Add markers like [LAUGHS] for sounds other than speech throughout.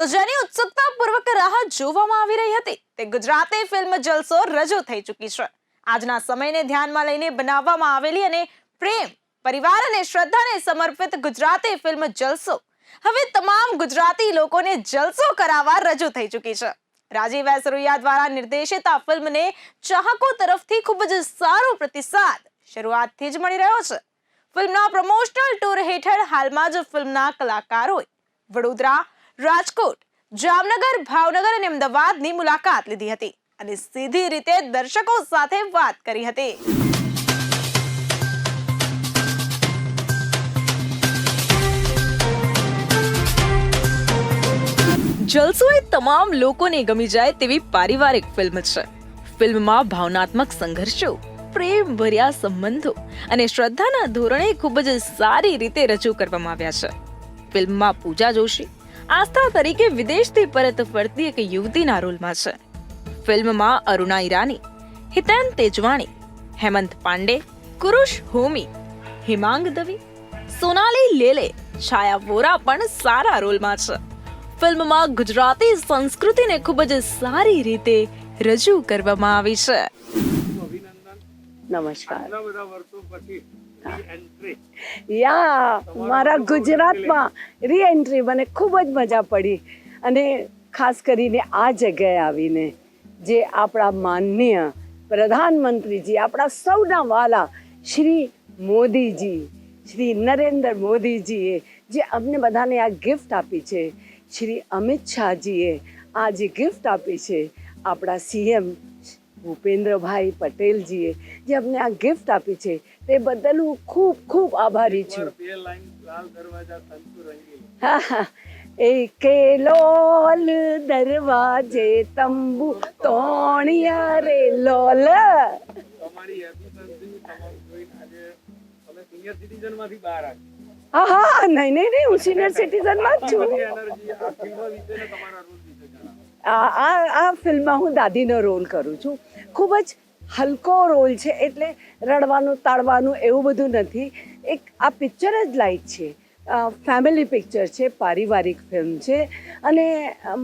તો જેની ઉત્સુકતાપૂર્વક રાહ જોવામાં આવી રહી હતી, તે ગુજરાતી ફિલ્મ જલસો રજૂ થઈ ચૂકી છે. આજના સમયને ધ્યાનમાં લઈને બનાવવામાં આવેલી અને પ્રેમ, પરિવાર અને શ્રદ્ધાને સમર્પિત ગુજરાતી ફિલ્મ જલસો. હવે તમામ ગુજરાતી લોકોને જલસો કરાવવા રજૂ થઈ ચૂકી છે. રાજીવ એસરૂયા દ્વારા નિર્દેશિત આ ફિલ્મને ચાહકો તરફથી ખૂબ જ સારો પ્રતિસાદ શરૂઆતથી જ મળી રહ્યો છે. ફિલ્મના પ્રમોશનલ ટૂર હેઠળ હાલમાં જ ફિલ્મના કલાકારોએ વડોદરા રાજકોટ, જામનગર, ભાવનગર અને અમદાવાદની મુલાકાત લીધી હતી અને સીધી રીતે દર્શકો સાથે વાત કરી હતી. જલસો એ તમામ લોકોને ગમી જાય તેવી પારિવારિક ફિલ્મ છે. ફિલ્મમાં ભાવનાત્મક સંઘર્ષો પ્રેમ ભર્યા સંબંધો અને શ્રદ્ધાના ધોરણે ખૂબ જ સારી રીતે રજૂ કરવામાં આવ્યા છે. ફિલ્મમાં પૂજા જોશી આસ્થા તરીકે વિદેશથી પરત ફરતી એક યુવતીના રોલમાં છે. ફિલ્મમાં અરુણા ઈરાની હિતેન તેજવાણી હેમંત પાંડે કુરુશ હોમી હિમાંગ દવી સોનાલી લેલે છાયા વોરા પણ સારા રોલમાં છે. ફિલ્મમાં ગુજરાતી સંસ્કૃતિને ખૂબ જ સારી રીતે રજૂ કરવામાં આવી છે. નમસ્કાર. યા, મારા ગુજરાતમાં રીએન્ટ્રી મને ખૂબ જ મજા પડી. અને ખાસ કરીને આ જગ્યાએ આવીને જે આપણા માનનીય પ્રધાનમંત્રીજી, આપણા સૌના વાલા શ્રી મોદીજી, શ્રી નરેન્દ્ર મોદીજીએ જે અમને બધાને આ ગિફ્ટ આપી છે, શ્રી અમિત શાહજીએ આ જે ગિફ્ટ આપી છે, આપણા સીએમ ભૂપેન્દ્રભાઈ પટેલજીએ જે અમને આ ગિફ્ટ આપી છે તે બદલ હું ખૂબ ખૂબ આભારી છું. એ લાઈન લાલ દરવાજા હા, લોલ તંબુ તોણિયા રે લોલ. સિટીઝન હા નહીં નહીં નહીં. હું સિનિયર સિટીઝનમાં જ છું. આ આ ફિલ્મમાં હું દાદીનો રોલ કરું છું. ખૂબ જ હલકો રોલ છે એટલે રડવાનું, તાળવાનું એવું બધું નથી. એક આ પિક્ચર જ લાઈટ છે. ફેમિલી પિક્ચર છે, પારિવારિક ફિલ્મ છે. અને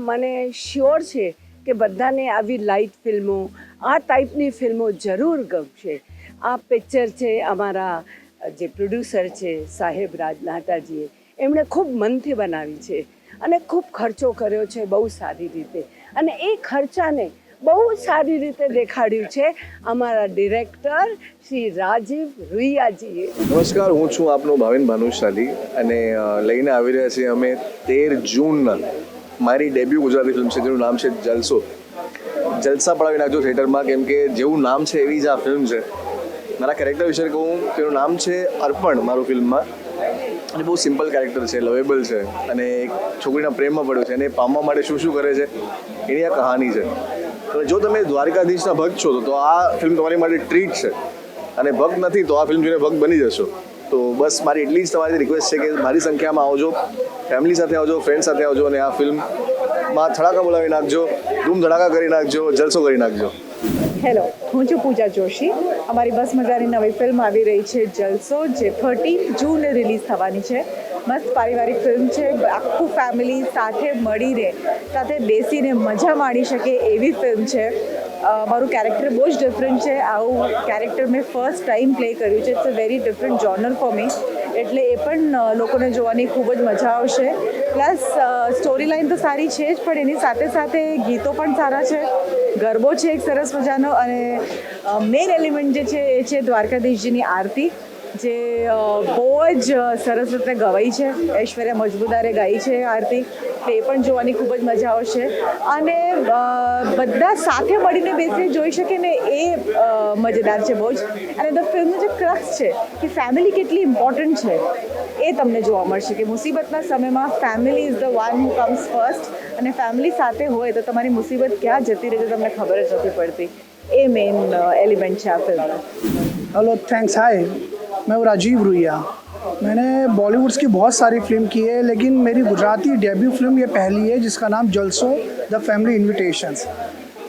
મને શ્યોર છે કે બધાને આવી લાઇટ ફિલ્મો આ ટાઈપની ફિલ્મો જરૂર ગમશે. આ પિક્ચર છે અમારા જે પ્રોડ્યુસર છે, સાહેબ રાજ નાતાજીએ એમણે ખૂબ મનથી બનાવી છે. અને ખૂબ ખર્ચો કર્યો છે બહુ સારી રીતે. અને એ ખર્ચાને બહુ સારી રીતે દેખાડ્યું છે અમારા ડિરેક્ટર શ્રી રાજીવ રૂયાજીએ. નમસ્કાર, હું છું આપનો ભાવિન ભાનુશાલી અને લઈને આવી રહ્યા છીએ અમે તેર જૂનના મારી ડેબ્યુ ગુજરાતી ફિલ્મ છે જેનું નામ છે જલસો. જલસા પડાવી નાખજો થિયેટરમાં, કેમ કે જેવું નામ છે એવી જ આ ફિલ્મ છે. મારા કેરેક્ટર વિશે કહું, તેનું નામ છે અર્પણ મારું ફિલ્મમાં. અને બહુ સિમ્પલ કેરેક્ટર છે લવેબલ છે અને એક છોકરીના પ્રેમમાં પડ્યો છે અને પામવા માટે શું શું કરે છે, એની આ કહાની છે. તો જો તમે દ્વારકાધીશના ભક્ત છો, તો આ ફિલ્મ તમારી માટે ટ્રીટ છે. અને ભક્ત નથી, તો આ ફિલ્મ જોઈને ભક્ત બની જશો. તો બસ મારી એટલી જ તમારી રિક્વેસ્ટ છે કે મારી સંખ્યામાં આવજો ફેમિલી સાથે આવજો ફ્રેન્ડ સાથે આવજો અને આ ફિલ્મમાં થડાકા બોલાવી નાખજો, ધૂમ ધડાકા કરી નાખજો, જલસો કરી નાખજો. હેલો, હું છું પૂજા જોશી. અમારી બસ મજાની નવી ફિલ્મ આવી રહી છે જલસો, જે થર્ટીન જૂન રિલીઝ થવાની છે. મસ્ત પારિવારિક ફિલ્મ છે, આખું ફેમિલી સાથે મળીને, સાથે બેસીને મજા માણી શકે એવી ફિલ્મ છે. મારું કેરેક્ટર બહુ જ ડિફરન્ટ છે. આવું કેરેક્ટર મેં ફર્સ્ટ ટાઈમ પ્લે કર્યું છે. It's a very different genre for me એટલે એ પણ લોકોને જોવાની ખૂબ જ મજા આવશે. પ્લસ સ્ટોરી લાઈન તો સારી છે જ, પણ એની સાથે સાથે ગીતો પણ સારા છે. ગરબો છે એક સરસ મજાનો અને મેઇન એલિમેન્ટ જે છે એ છે દ્વારકાધીશજીની આરતી. જે બહુ જ સરસ રીતે ગવાઈ છે. ઐશ્વર્યા મજબૂદારે ગાઈ છે આરતી. તે પણ જોવાની ખૂબ જ મજા આવશે. અને બધા સાથે મળીને બેસીને જોઈ શકે ને એ મજેદાર છે બહુ જ. અને ધ ફિલ્મનું જે ક્રક્સ છે કે ફેમિલી કેટલી ઇમ્પોર્ટન્ટ છે, એ તમને જોવા મળશે કે મુસીબતના સમયમાં family is the one who comes first અને ફેમિલી સાથે હોય તો તમારી મુસીબત ક્યાં જતી રહે છે તમને ખબર જ નથી પડતી. એ મેઇન એલિમેન્ટ છે આ ફિલ્મનો હલો થેન્ક્સ હાય मैं हूँ राजीव रुइया। मैंने बॉलीवुड्स की बहुत सारी फ़िल्म की है, लेकिन मेरी गुजराती डेब्यू फ़िल्म ये पहली है, जिसका नाम जलसो, द फैमिली इन्विटेशन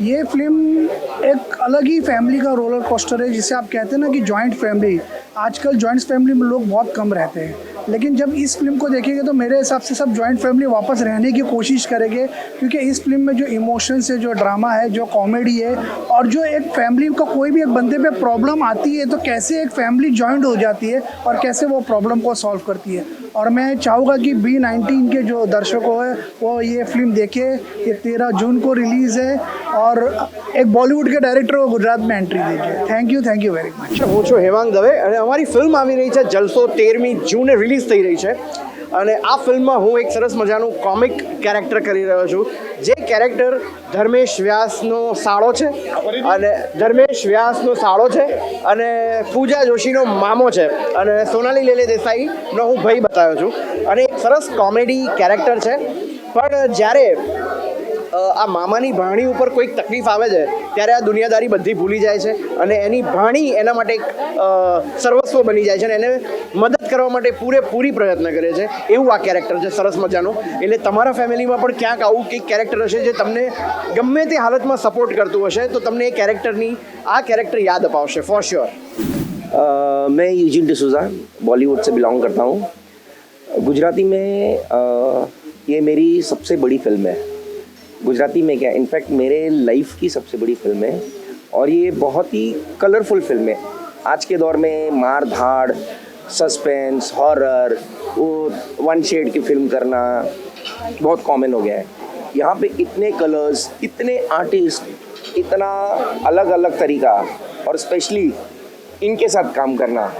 ये फ़िल्म एक अलग ही फैमिली का रोलर कोस्टर है, जिसे आप कहते हैं ना कि जॉइंट फैमिली। आजकल जॉइंट फैमिली में लोग बहुत कम रहते हैं। लेकिन जब इस फ़िल्म को देखेंगे तो मेरे हिसाब से सब जॉइंट फैमिली वापस रहने की कोशिश करेंगे, क्योंकि इस फ़िल्म में जो इमोशंस है, जो ड्रामा है, जो कॉमेडी है, और जो एक फैमिली को कोई भी एक बंदे पे प्रॉब्लम आती है तो कैसे एक फैमिली जॉइंट हो जाती है और कैसे वो प्रॉब्लम को सॉल्व करती है। और मैं चाहूँगा कि बी नाइनटीन के जो दर्शकों हैं वो ये फिल्म देखे ये तेरह जून को रिलीज़ है और एक बॉलीवुड के डायरेक्टर को गुजरात में एंट्री दीजिए thank you thank you very much હું છું હેમાંગ દવે અને અમારી ફિલ્મ આવી રહી છે જલસો તેરમી જૂને રિલીઝ થઈ રહી છે અને આ ફિલ્મમાં હું એક સરસ મજાનું કોમિક કેરેક્ટર કરી રહ્યો છું. જે કેરેક્ટર ધર્મેશ વ્યાસનો સાળો છે અને ધર્મેશ વ્યાસનો સાળો છે અને પૂજા જોશીનો મામો છે. અને સોનાલી લેલે દેસાઈનો હું ભાઈ બતાવ્યો છું. અને એક સરસ કોમેડી કેરેક્ટર છે. પણ જ્યારે આ મામાની ભાણી ઉપર કોઈક તકલીફ આવે છે ત્યારે આ દુનિયાદારી બધી ભૂલી જાય છે અને એની ભાણી એના માટે એક અ, સર્વસ્વ બની જાય છે અને એને મદદ કરવા માટે પૂરેપૂરી પ્રયત્ન કરે છે એવું આ કેરેક્ટર છે સરસ મજાનું એટલે તમારા ફેમિલીમાં પણ ક્યાંક આવું કંઈક કેરેક્ટર હશે જે તમને ગમે તે હાલતમાં સપોર્ટ કરતું હશે તો તમને એ કેરેક્ટરની આ કેરેક્ટર યાદ અપાવશે ફોર શ્યોર अ, मैं यूजिन डिसूजा बॉलीवुड से बिलोंग करता हूँ गुजराती में अ, ये मेरी सबसे बड़ी फिल्म है गुजराती में क्या? इनफैक्ट मेरे लाइफ की सबसे बड़ी फ़िल्म है और ये बहुत ही कलरफुल फ़िल्म है। आज के दौर में मार धाड़ सस्पेंस हॉरर वो वन शेड की फ़िल्म करना बहुत कॉमन हो गया है। यहाँ पे इतने कलर्स इतने आर्टिस्ट इतना अलग अलग तरीका और स्पेशली इनके साथ काम करना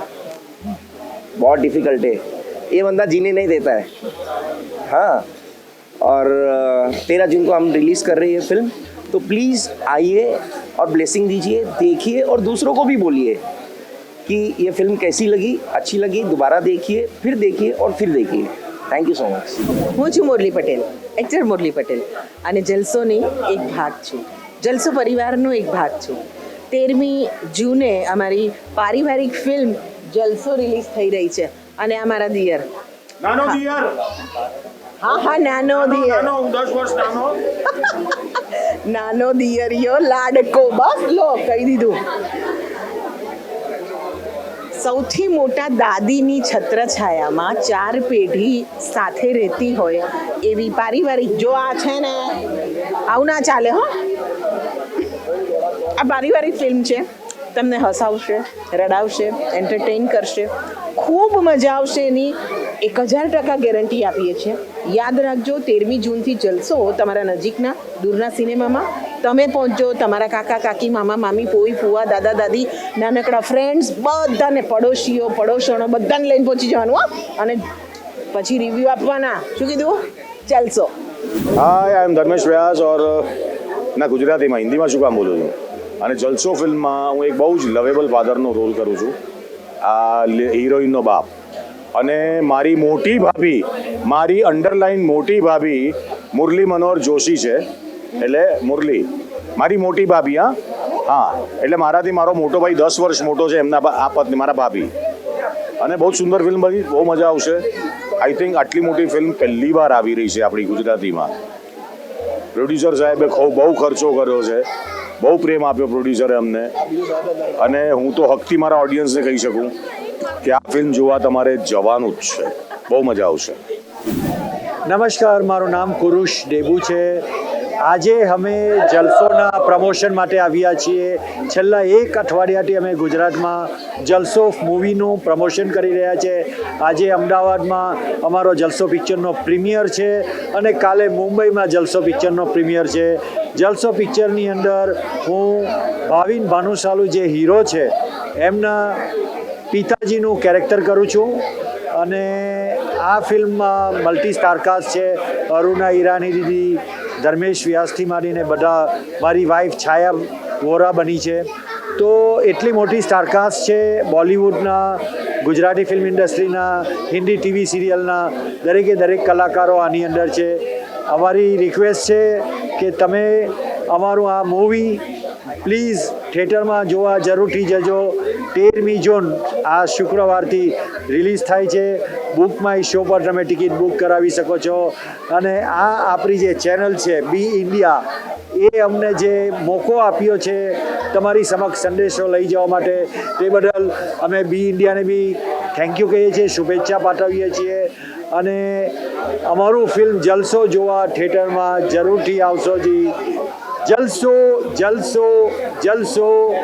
बहुत डिफ़िकल्ट है। ये बंदा जीने नहीं देता है। हाँ। और तेरह जून को हम रिलीज़ कर रहे हैं फिल्म तो प्लीज़ आइए और ब्लेसिंग दीजिए देखिए और दूसरों को भी बोलिए कि ये फिल्म कैसी लगी अच्छी लगी दोबारा देखिए फिर देखिए और फिर देखिए थैंक यू सो मच હું છું મુરલી પટેલ એક્ટર મુરલી પટેલ અને જલસોની એક ભાગ છું જલસો પરિવારનો એક ભાગ છું તેરમી જૂને અમારી પારિવારિક ફિલ્મ જલસો રિલીઝ થઈ રહી છે અને આ મારા દિયર નાનો દિયર હા હા નાનો દિયર નાનો હું દસ વર્ષ નાનો. [LAUGHS] નાનો દિયરિયો લાડકો. બસ લો કહી દીધું. સૌથી મોટા દાદીની છત્રછાયામાં ચાર પેઢી સાથે રહેતી હોય એવી પારિવારિક. જો આ છે ને આવું ના ચાલે હો. આ પારિવારિક ફિલ્મ છે. તમને હસાવશે રડાવશે એન્ટરટેન કરશે. ખૂબ મજા આવશે એની એક હજાર ટકા ગેરંટી આપીએ છીએ. યાદ રાખજો, તેરમી જૂનથી જલસો તમારા નજીકના દૂરના સિનેમામાં. તમે પહોંચજો, તમારા કાકા, કાકી, મામા, મામી, પોઈ, ફુવા, દાદા, દાદી, નાનકડા ફ્રેન્ડ્સ બધાને પડોશીઓ, પડોશણો, બધાને લઈને પહોંચી જવાનું, હો. અને પછી રિવ્યૂ આપવાના. શું કીધું? ચાલશો હાય આઈ એમ ધર્મેશ વ્યાસ ઓર ના ગુજરાતીમાં હિન્દીમાં શું કામ બોલું છું? અને જલસો ફિલ્મમાં હું એક બહુ જ લવેબલ ફાધરનો રોલ કરું છું. આ હિરોઈનનો બાપ. અને મારી મોટી ભાભી, મારી અંડરલાઈન મોટી ભાભી મુરલી મનોહર જોશી છે. એટલે મુરલી, મારી મોટી ભાભી, હા? હા, એટલે મારાથી મારો મોટો ભાઈ દસ વર્ષ મોટો છે, એમના આ પત્ની, મારા ભાભી. અને બહુ સુંદર ફિલ્મ બની, બહુ મજા આવશે. આઈ થિંક આટલી મોટી ફિલ્મ પહેલી વાર આવી રહી છે આપણી ગુજરાતીમાં. પ્રોડ્યુસર સાહેબે ખૂબ બહુ ખર્ચો કર્યો છે. બહુ પ્રેમ આપ્યો પ્રોડ્યુસરે અમને. અને હું તો હકથી મારા ઓડિયન્સને કહી શકું. કે આ ફિલ્મ જોવા તમારે જવાનું જ છે. બહુ મજા આવશે. નમસ્કાર, મારું નામ કુરુષ ડેબુ છે. આજે અમે જલસોના પ્રમોશન માટે આવ્યા છીએ. છેલ્લા એક અઠવાડિયાથી અમે ગુજરાતમાં જલસો મૂવીનું પ્રમોશન કરી રહ્યા છે. આજે અમદાવાદમાં અમારો જલસો પિક્ચરનો પ્રીમિયર છે અને કાલે મુંબઈમાં જલસો પિક્ચરનો પ્રીમિયર છે. જલસો પિક્ચરની અંદર હું ભાવિન ભાનુશાલુ જે હીરો છે, એમના પિતાજીનું કેરેક્ટર કરું છું. અને આ ફિલ્મમાં મલ્ટી સ્ટારકાસ્ટ છે. અરુણા ઈરાની દીદી, ધર્મેશ વ્યાસથી માંડીને બધા મારી વાઈફ છાયા વોરા બની છે. તો એટલી મોટી સ્ટારકાસ્ટ છે બોલિવૂડના, ગુજરાતી ફિલ્મ ઇન્ડસ્ટ્રીના હિન્દી ટીવી સિરિયલના દરેકે દરેક કલાકારો આની અંદર છે. અમારી રિક્વેસ્ટ છે કે તમે અમારું આ મૂવી પ્લીઝ થિયેટરમાં જોવા જરૂરથી જજો. તેરમી જૂન આ શુક્રવારથી રિલીઝ થાય છે. બુક માય શો પર તમે ટિકિટ બુક કરાવી શકો છો. અને આ આપણી જે ચેનલ છે બી ઇન્ડિયા એ અમને જે મોકો આપ્યો છે, તમારી સમક્ષ સંદેશો લઈ જવા માટે, તે બદલ અમે બી ઇન્ડિયાને બી થેન્ક યુ કહીએ છીએ, શુભેચ્છા પાઠવીએ છીએ. અને અમારું ફિલ્મ જલસો જોવા થિયેટરમાં જરૂરથી આવશો જી. જલસો જલસો જલસો.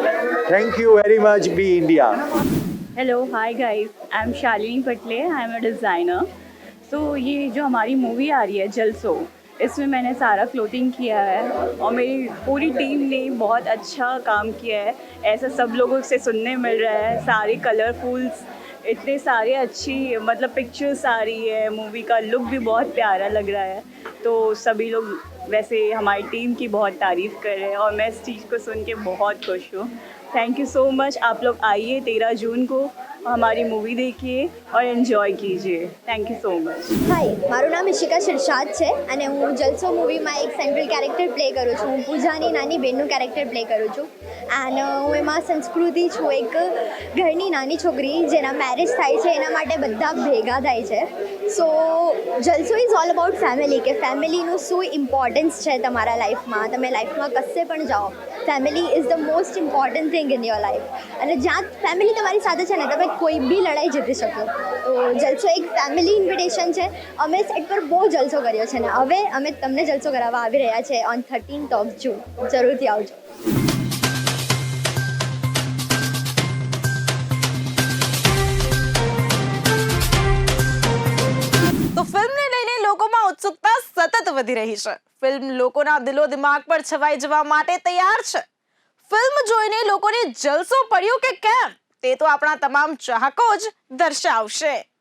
Thank you very much, Be India. Hello hi guys I am Shalini Patle I am a designer तो ये जो हमारी मूवी आ रही है जलसो इसमें मैंने सारा क्लोथिंग किया है और मेरी पूरी टीम ने बहुत अच्छा काम किया है। ऐसा सब लोगों से सुनने मिल रहा है सारे कलरफुल्स इतने सारे अच्छी मतलब पिक्चर्स आ रही है मूवी का। लुक भी बहुत प्यारा लग रहा है। तो सभी लोग वैसे हमारी टीम की बहुत तारीफ़ कर रहे हैं और मैं इस चीज़ को सुन के बहुत खुश हूँ। थैंक यू सो मच आप लोग आइए तेरह जून को हमारी मूवी देखिए और एंजॉय कीजिए thank you so much hi મારું નામ ઈશિકા શિરસાદ છે અને હું જલસો મૂવીમાં એક સેન્ટ્રલ કેરેક્ટર પ્લે કરું છું હું પૂજાની નાની બેનનું કેરેક્ટર પ્લે કરું છું એન્ડ હું એમાં સંસ્કૃતિ છું, એક ઘરની નાની છોકરી, જેના મેરેજ થાય છે, એના માટે બધા ભેગા થાય છે. So Jalso is all about family કે ફેમિલીનું શું ઇમ્પોર્ટન્સ છે તમારા લાઈફમાં તમે લાઈફમાં કશે પણ જાઓ family is the most important thing in your life અને જ્યાં ફેમિલી તમારી સાથે છે ને, તમે કોઈ બી લડાઈ જીતી શકો. તો જલસો એક ફેમિલી ઇન્વિટેશન છે. અમે સેટ પર બહુ જલસો કર્યો છે ને. હવે અમે તમને જલસો કરાવવા આવી રહ્યા છે ઓન થર્ટીન્થ ઓફ જૂન જરૂરથી આવજો. ફિલ્મને લઈને લોકોમાં ઉત્સુકતા સતત વધી રહી છે. ફિલ્મ લોકોના દિલો દિમાગ પર છવાઈ જવા માટે તૈયાર છે. ફિલ્મ જોઈને લોકોને જલસો પડ્યો કે કેમ? તે તો આપણા તમામ ચાહકો જ દર્શાવશે.